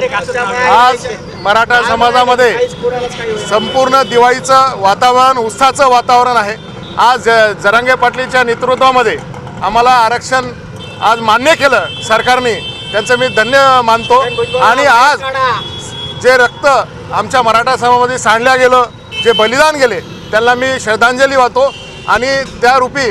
आज मराठा समाजामध्ये संपूर्ण दिवाळीचं वातावरण उत्साहाचं वातावरण आहे. आज ज- जरांगे पाटलीच्या नेतृत्वामध्ये आम्हाला आरक्षण आज मान्य केलं सरकारने. त्यांचं मी धन्य मानतो. आणि आज जे रक्त आमच्या मराठा समाजामध्ये सांडल्या गेलं जे बलिदान गेले त्यांना मी श्रद्धांजली वाहतो. आणि त्या रूपी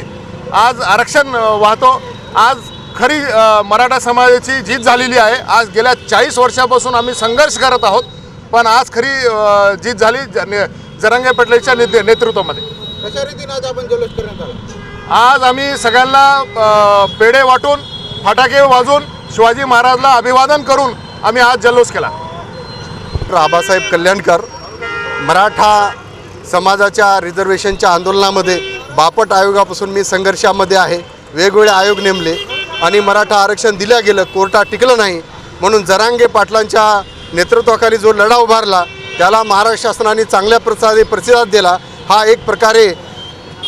आज आरक्षण वाहतो. आज खरी मराठा समाजाची जीत झालेली आहे. आज गेल्या चाळीस वर्षापासून आम्ही संघर्ष करत आहोत. पण आज खरी जीत झाली ज- ने- जरांगे पटलेच्या नेते नेतृत्वामध्ये. कशा रीतीने आज आपण जल्लोष करण्यात आला? आज आम्ही सगळ्यांना पेढे वाटून फटाके वाजवून शिवाजी महाराजला अभिवादन करून आम्ही आज जल्लोष केला. डॉक्टर आबासाहेब कल्याणकर मराठा समाजाच्या रिझर्वेशनच्या आंदोलनामध्ये बापट आयोगापासून मी संघर्षामध्ये आहे. वेगवेगळे आयोग नेमले. आणि मराठा आरक्षण दिलं गेलं कोर्टात टिकलं नाही. म्हणून जरांगे पाटलांच्या नेतृत्वाखाली जो लढा उभारला त्याला महाराष्ट्र शासनाने चांगल्या प्रसादे प्रतिसाद दिला. हा एक प्रकारे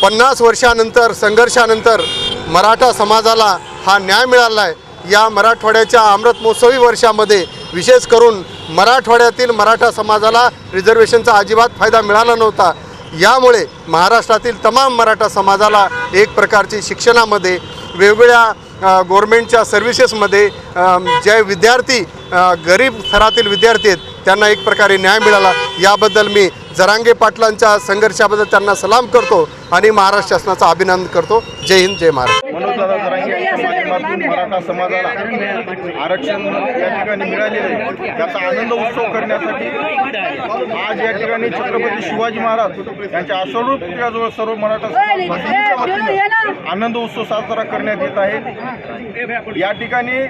पन्नास वर्षानंतर संघर्षानंतर मराठा समाजाला हा न्याय मिळाला आहे या मराठवाड्याच्या अमृत महोत्सवी वर्षामध्ये विशेष करून मराठवाड्यातील मराठा समाजाला रिझर्वेशनचा अजिबात फायदा मिळाला नव्हता. यामुळे महाराष्ट्रातील तमाम मराठा समाजाला एक प्रकारची शिक्षणामध्ये वेगवेगळ्या गव्हर्मेंटच्या सर्व्हिसेसमध्ये जे विद्यार्थी गरीब थरातील विद्यार्थी आहेत त्यांना एक प्रकारे न्याय मिळाला. याबद्दल मी जरांगे पाटलांच्या संघर्षाबद्दल त्यांना सलाम करतो आणि महाराष्ट्र शासनाचा अभिनंदन करतो. जय हिंद जय महाराष्ट्र. जरांगे यांच्या माध्यमातून मराठा समाजाला आरक्षण या ठिकाणी मिळालेलं आहे. त्याचा आनंद उत्सव करण्यासाठी आज या ठिकाणी छत्रपती शिवाजी महाराज यांच्या अश्वरूपाजवळ सर्व मराठा आनंद उत्सव साजरा करण्यात येत आहे. या ठिकाणी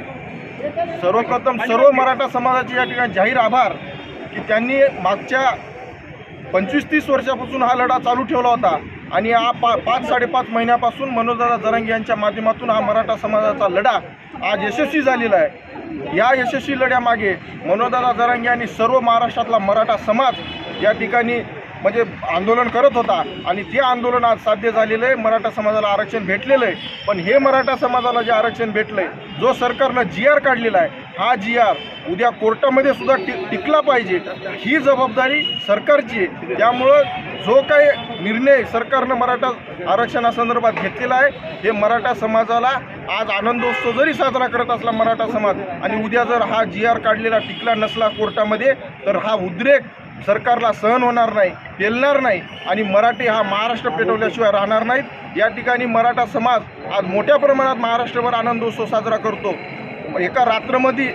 सर्वप्रथम सर्व मराठा समाजाचे या ठिकाणी जाहीर आभार की त्यांनी मागच्या पंचवीस तीस वर्षापासून हा लढा चालू ठेवला होता. आणि हा पा पाच साडेपाच महिन्यापासून मनोजदादा जरांगे यांच्या माध्यमातून हा मराठा समाजाचा लढा आज यशस्वी झालेला आहे. या यशस्वी लढ्यामागे मनोजदादा जरांगे आणि सर्व महाराष्ट्रातला मराठा समाज या ठिकाणी म्हणजे आंदोलन करत होता आणि ते आंदोलन आज साध्य झालेलं आहे. मराठा समाजाला आरक्षण भेटलेलं आहे. पण हे मराठा समाजाला जे आरक्षण भेटलं आहे जो सरकारनं जी आर काढलेला आहे हा जी आर उद्या कोर्टामध्ये सुद्धा टिक टिकला पाहिजे. ही जबाबदारी सरकारची आहे. त्यामुळं जो काही निर्णय सरकारनं मराठा आरक्षणासंदर्भात घेतलेला आहे हे मराठा समाजाला आज आनंदोत्सव जरी साजरा करत असला मराठा समाज आणि उद्या जर हा जी आर काढलेला टिकला नसला कोर्टामध्ये तर हा उद्रेक सरकारला सहन होणार नाही पेलणार नाही आणि मराठी हा महाराष्ट्र पेटवल्याशिवाय राहणार नाहीत. या ठिकाणी मराठा समाज आज मोठ्या प्रमाणात महाराष्ट्रभर आनंदोत्सव साजरा करतो. एका रात्रमध्ये